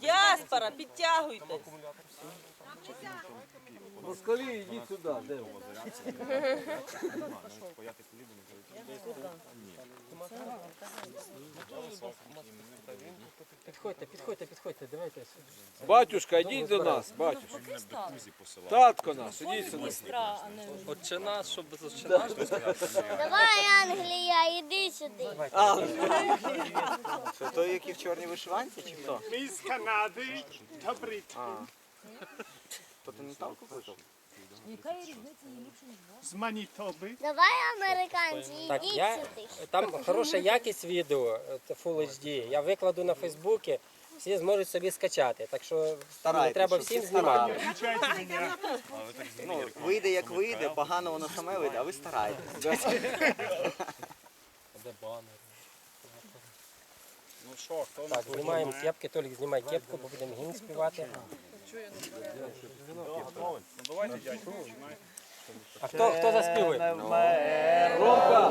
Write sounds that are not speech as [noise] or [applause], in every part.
Діаспора, підтягуйте. Москалі, йдіть сюди. Де ви? [laughs] [laughs] Підходьте, підходьте, підходьте, давайте. Батюшка, йдіть до нас, батюшка. Татко наш, ідіть сюди. Отче наш, щоб без отче наш. Давай, Англія, іди сюди. Це той, який в чорній вишиванці, чи хто? Ми з Канади та. То ти не там купиш? З Манітоби. Давай, американці, Так, ідіть я, сюди. там хороша якість відео, це Full HD. Я викладу на Фейсбуці, всі зможуть собі скачати. Так що не Старайтесь, треба щоб всім всі знімати. Включайте мене. Ну, вийде як вийде, погано воно саме вийде, а ви стараєтесь. Де банер? Ну що, хто Так, знімаємо кепки, Толік знімай кепку, бо будемо гімн співати. Давайте, дядько, починай. А хто, хто заспівує? Ромка,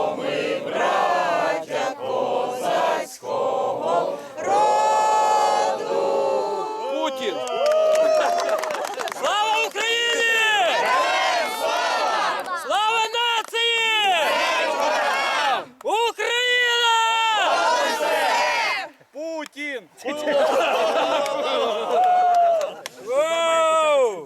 Путін! Воу!